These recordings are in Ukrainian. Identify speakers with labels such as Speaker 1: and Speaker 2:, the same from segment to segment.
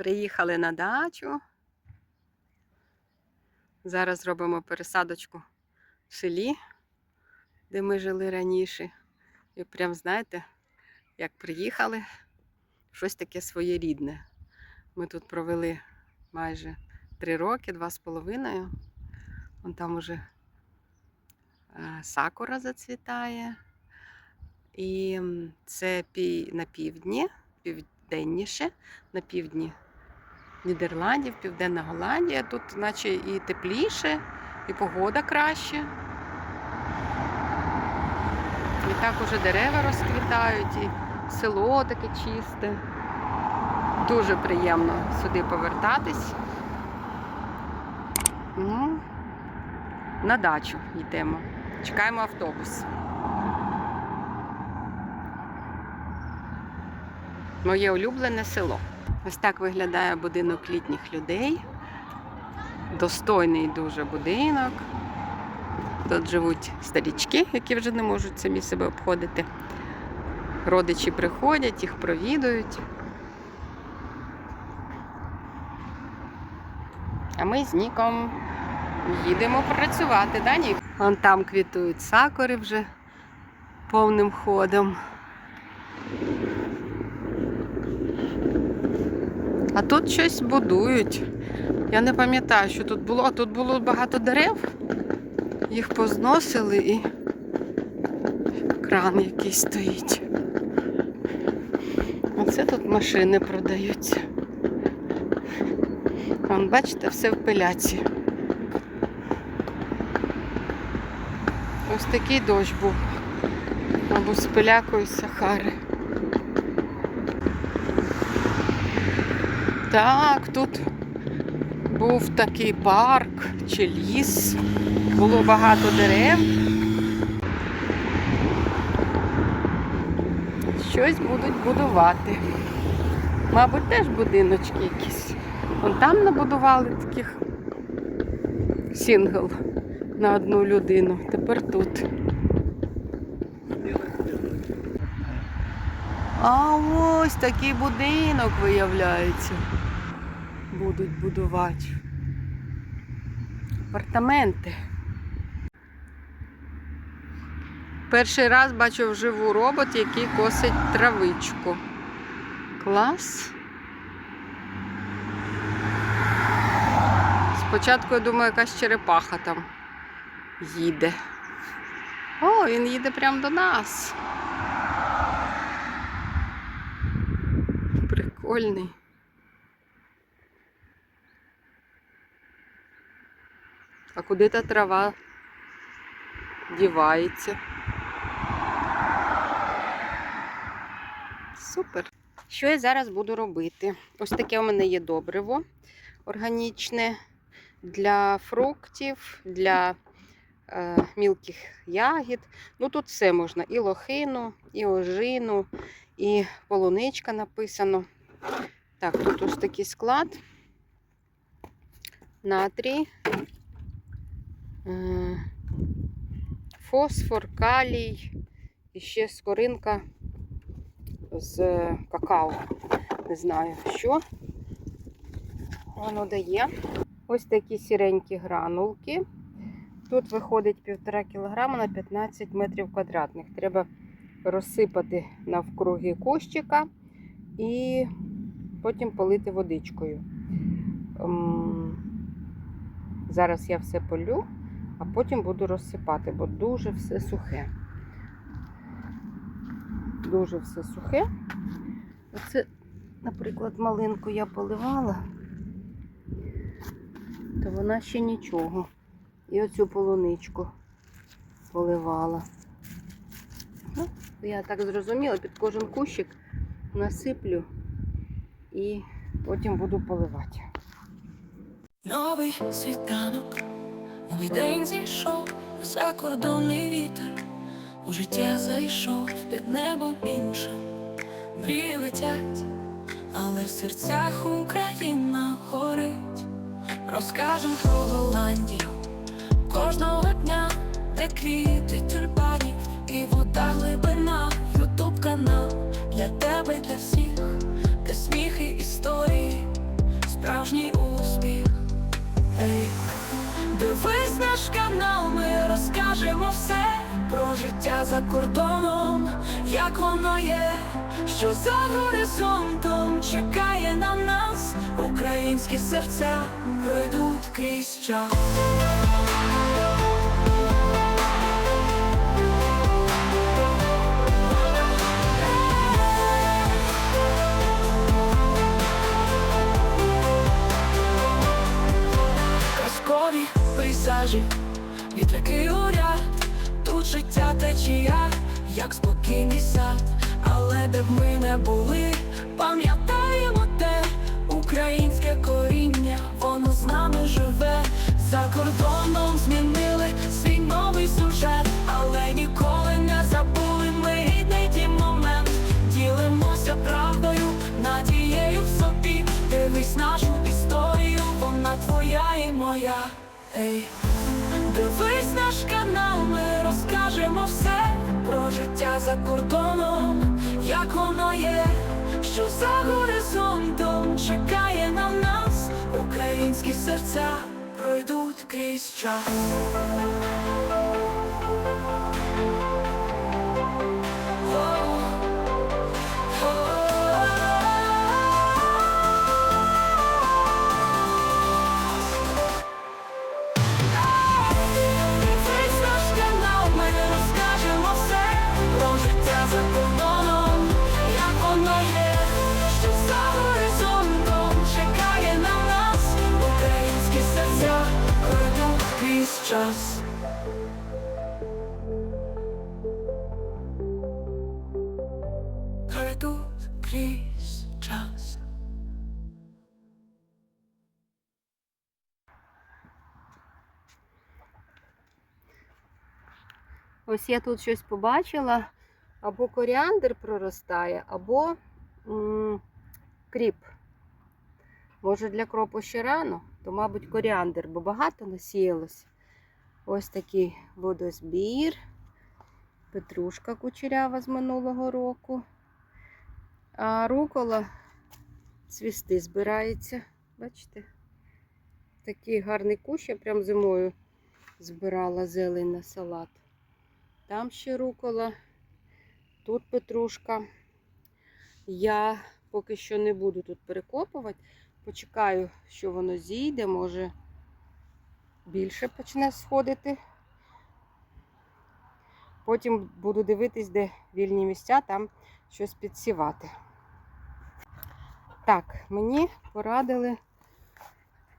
Speaker 1: Приїхали на дачу. Зараз робимо пересадочку в селі, де ми жили раніше. І прям, знаєте, як приїхали, щось таке своєрідне. Ми тут провели майже три роки, два з половиною. Вон там уже е, сакура зацвітає. І це на півдні, південніше, на півдні Нідерландів, Південна Голландія. Тут, наче, і тепліше, і погода краще. І так уже дерева розквітають, і село таке чисте. Дуже приємно сюди повертатись. Ну, на дачу йдемо. Чекаємо автобус. Моє улюблене село. Ось так виглядає будинок літніх людей. Достойний дуже будинок. Тут живуть старічки, які вже не можуть самі себе обходити. Родичі приходять, їх провідують. А ми з Ніком їдемо працювати, да, Нік? Вон там квітують сакури вже повним ходом. А тут щось будують. Я не пам'ятаю, що тут було. А тут було багато дерев. Їх позносили і кран якийсь стоїть. Оце тут машини продаються. Вон, бачите, все в пиляці. Ось такий дощ був. Мабуть, з пилякою Сахари. Так, тут був такий парк чи ліс. Було багато дерев. Щось будуть будувати. Мабуть, теж будиночки якісь. Вон там набудували таких сінгл на одну людину. Тепер тут. А ось такий будинок виявляється. Будуть будувати. Апартаменти. Перший раз бачу вживу робот, який косить травичку. Клас. Спочатку я думаю, якась черепаха там їде. О, він їде прямо до нас. Прикольний. А куди та трава дівається? Супер. Що я зараз буду робити? Ось таке у мене є добриво органічне для фруктів, для е, мілких ягід. Ну тут все можна: і лохину, і ожину, і полуничка написано. Так, тут ось такий склад. Натрій, фосфор, калій і ще скоринка з какао. Не знаю що. Воно дає. Ось такі сіренькі гранулки. Тут виходить 1,5 кг на 15 метрів квадратних. Треба розсипати навкруги кущика і потім полити водичкою. Ем, Зараз я все полю, а потім буду розсипати, бо дуже все сухе. Дуже все сухе. Оце, наприклад, малинку я поливала, то вона ще нічого. І оцю полуничку поливала. Ну, я так зрозуміла, під кожен кущик насиплю і потім буду поливати.
Speaker 2: Новий світанок, новий день зійшов, закордонний вітер, у життя зайшов під небо інше, мрії летять, але в серцях Україна горить. Розкажем про Голландію. Кожного дня, де квіти тюльпанів. І вода глибина, Ютуб канал. Для тебе, для всіх, де сміх і історії. Справжній успіх. Дивись наш канал, ми розкажемо все про життя за кордоном, як воно є, що за горизонтом чекає на нас, українські серця пройдуть крізь час. Не були, пам'ятаємо те українське коріння, воно з нами живе, за кордоном змінили свій новий сюжет, але ніколи не забули ми рідний дім момент, ділимося правдою, надією в собі, дивись нашу історію, вона твоя і моя. Ей, дивись наш канал, ми розкажемо все про життя за кордоном, як воно є, що за горизонтом чекає на нас, українські серця пройдуть крізь час. Час.
Speaker 1: Ось я тут щось побачила. Або коріандр проростає, або кріп. Може для кропу ще рано, то, мабуть, коріандр, бо багато насіялось. Ось такий водозбір. Петрушка кучерява з минулого року. А рукола цвісти збирається. Бачите? Такий гарний кущ, я прям зимою збирала зелень на салат. Там ще рукола, тут петрушка. Я поки що не буду тут перекопувати. Почекаю, що воно зійде, може більше почне сходити. Потім буду дивитись, де вільні місця, там щось підсівати. Так, мені порадили,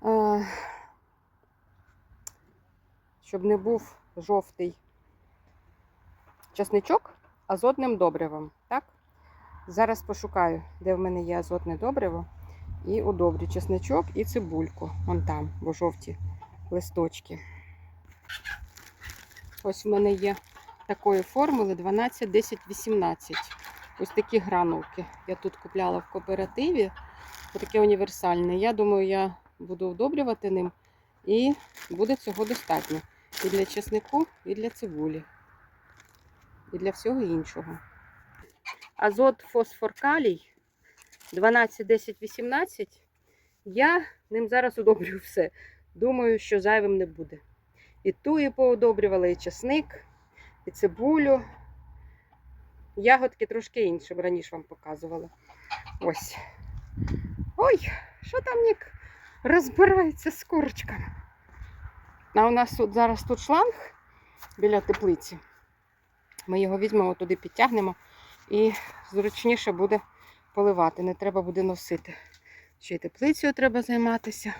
Speaker 1: е, щоб не був жовтий часничок азотним добривом. Так? Зараз пошукаю, де в мене є азотне добриво. І удобрю чесничок і цибульку. Вон там, бо жовті листочки. Ось в мене є такої формули 12, 10, 18. Ось такі гранулки. Я тут купляла в кооперативі. Таке універсальне. Я думаю, я буду удобрювати ним. І буде цього достатньо. І для чеснику, і для цибулі і для всього іншого. Азот, фосфор, калій 12, 10, 18. Я ним зараз удобрюю все. Думаю, що зайвим не буде. І туї поудобрювала, і часник, і цибулю. Ягодки трошки інші, раніше вам показувала. Ось. Ой, що там Нік розбирається з корочками. А у нас тут зараз тут шланг біля теплиці. Ми його візьмемо туди, підтягнемо і зручніше буде поливати. Не треба буде носити. Ще й теплицею треба займатися,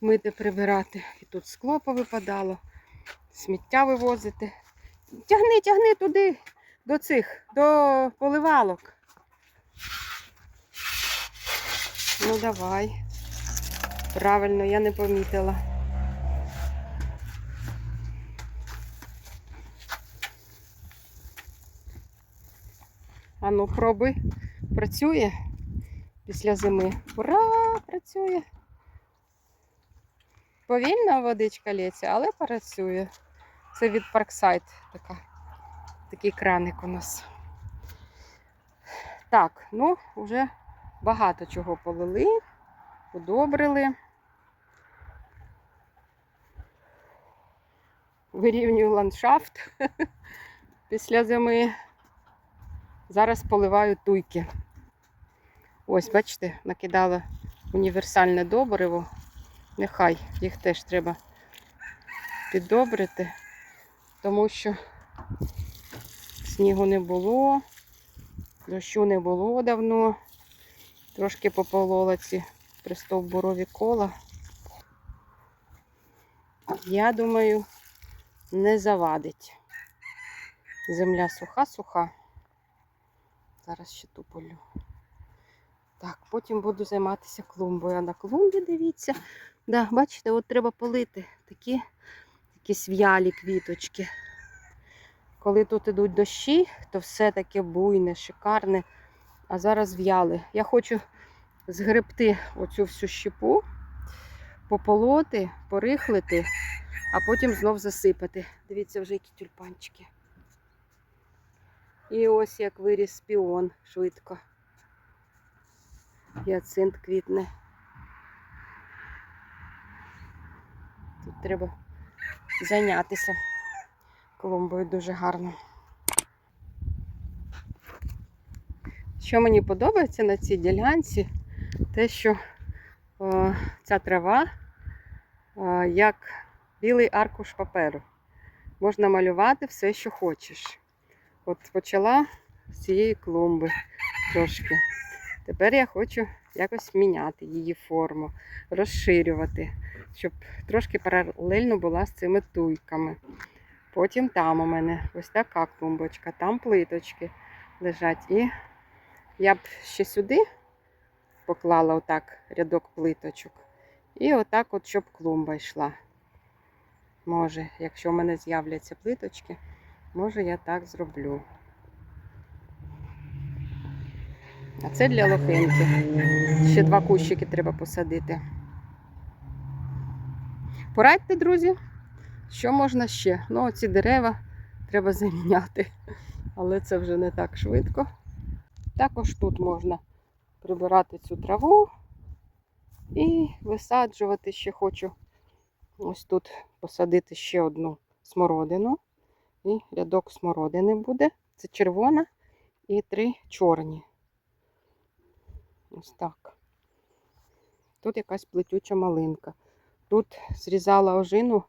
Speaker 1: мити, прибирати. І тут скло повипадало, сміття вивозити. Тягни, тягни туди, до цих, до поливалок. Ну, давай. Правильно, я не помітила. А ну, пробуй. Працює після зими. Ура! Працює. Повільно водичка лється, але працює. Це від Parkside така. Такий краник у нас. Так, ну, вже багато чого полили. удобрили. Вирівнюю ландшафт після зими. Зараз поливаю туйки. Ось, бачите, накидала універсальне добриво. Нехай їх теж треба піддобрити, тому що снігу не було, дощу не було давно. Трошки пополола ці пристовбурові кола. Я думаю, не завадить. Земля суха-суха. Зараз ще туполю. Так, потім буду займатися клумбою. А на клумбі, дивіться, да, бачите, от треба полити такі якісь в'ялі квіточки. Коли тут ідуть дощі, то все таке буйне, шикарне. А зараз в'яли. Я хочу згребти оцю всю щепу, пополоти, порихлити, а потім знов засипати. Дивіться, вже які тюльпанчики. І ось як виріс піон швидко. Гіацинт квітне. Тут треба зайнятися клумбою дуже гарно. Що мені подобається на цій ділянці, те, що о, ця трава о, як білий аркуш паперу. Можна малювати все, що хочеш. От почала з цієї клумби трошки. Тепер я хочу якось міняти її форму, розширювати, щоб трошки паралельно була з цими туйками. Потім там у мене ось така клумбочка, там плиточки лежать. І я б ще сюди поклала отак рядок плиточок. І отак, от, щоб клумба йшла. Може, якщо в мене з'являться плиточки, може я так зроблю. А це для лохинки. Ще два кущики треба посадити. Порадьте, друзі, що можна ще? Ну, оці дерева треба заміняти, але це вже не так швидко. Також тут можна прибирати цю траву і висаджувати ще хочу. Ось тут посадити ще одну смородину. І рядок смородини буде. Це червона і три чорні. Ось так. Тут якась плетюча малинка. Тут зрізала ожину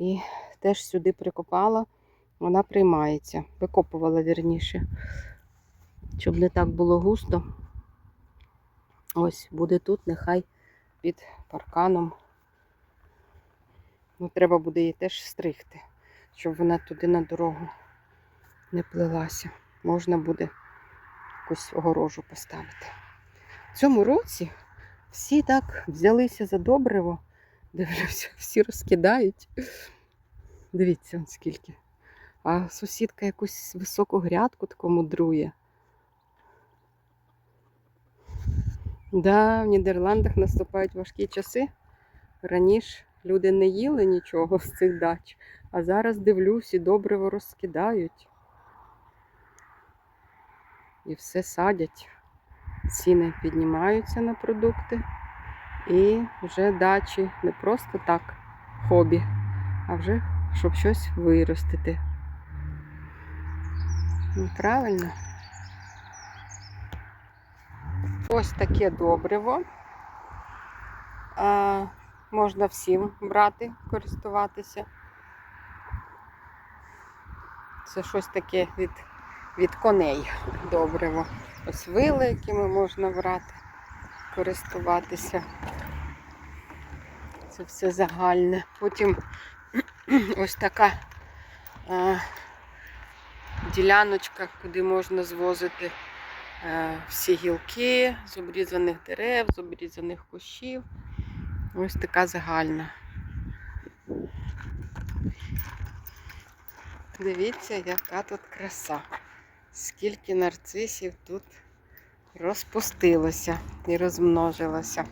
Speaker 1: і теж сюди прикопала. Вона приймається. Викопувала вірніше. Щоб не так було густо. Ось буде тут, нехай під парканом. Ну, треба буде її теж стригти, щоб вона туди на дорогу не плелася. Можна буде якусь огорожу поставити. В цьому році всі так взялися за добриво. Дивлюся, всі розкидають. Дивіться, скільки. А сусідка якусь високу грядку таку мудрує. Да, в Нідерландах наступають важкі часи. Раніше люди не їли нічого з цих дач, а зараз дивлюсь і добриво розкидають. І все садять. Ціни піднімаються на продукти. І вже дачі не просто так хобі, а вже щоб щось виростити. Ну, правильно. Ось таке добриво. А, можна всім брати, користуватися. Це щось таке від, від коней добриво. Ось вили, якими можна брати, користуватися. Це все загальне. Потім ось така а, діляночка, куди можна звозити а, всі гілки з обрізаних дерев, з обрізаних кущів. Ось така загальна. Дивіться, яка тут краса. Скільки нарцисів тут розпустилося і розмножилося.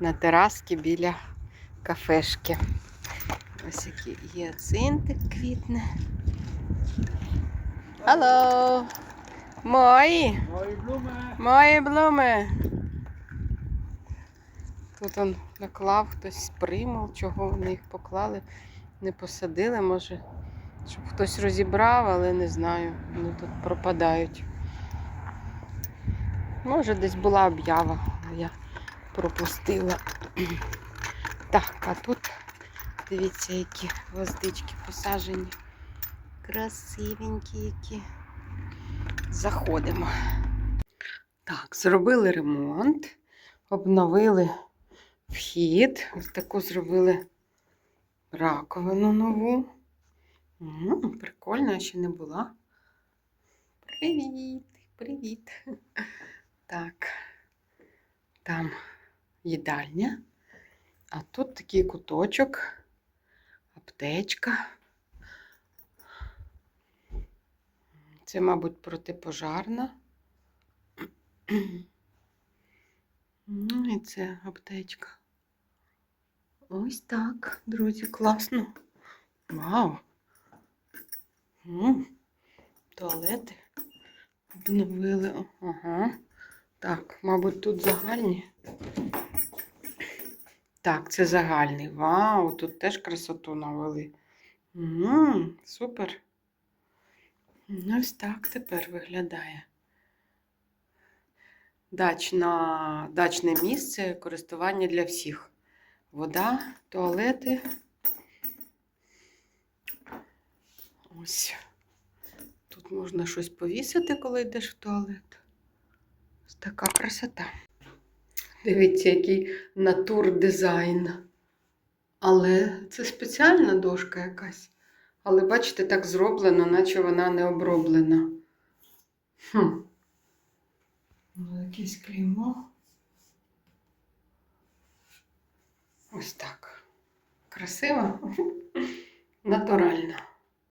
Speaker 1: На тераски біля кафешки. Ось який гіацинтик квітне. Алло! Мої.
Speaker 3: Мої блуми.
Speaker 1: Мої блуми. Тут он наклав хтось примул, чого вони їх поклали, не посадили, може, щоб хтось розібрав, але не знаю. Вони тут пропадають. Може, десь була об'ява, але я пропустила. Так, а тут дивіться, які гвоздички посаджені. Красивенькі які. Заходимо. Так, зробили ремонт, обновили вхід. Ось таку зробили раковину нову. М, прикольно, я ще не була. Привіт, привіт. Так, там їдальня, а тут такий куточок, аптечка. Це, мабуть, протипожарна. Ну і це аптечка. Ось так, друзі, класно. Вау. Туалети обновили. Ага. Так, мабуть, тут загальні. Так, це загальний. Вау, тут теж красоту навели. М, Супер. Ну, Ось так тепер виглядає. Дачна, дачне місце користування для всіх. Вода, туалети. Ось. Тут можна щось повісити, коли йдеш в туалет. Ось така красота. Дивіться, який натур-дизайн. Але це спеціальна дошка якась. Але бачите, так зроблено, наче вона не оброблена. Хм. Ну, якесь клеймо. Ось так. Красиво. Натурально.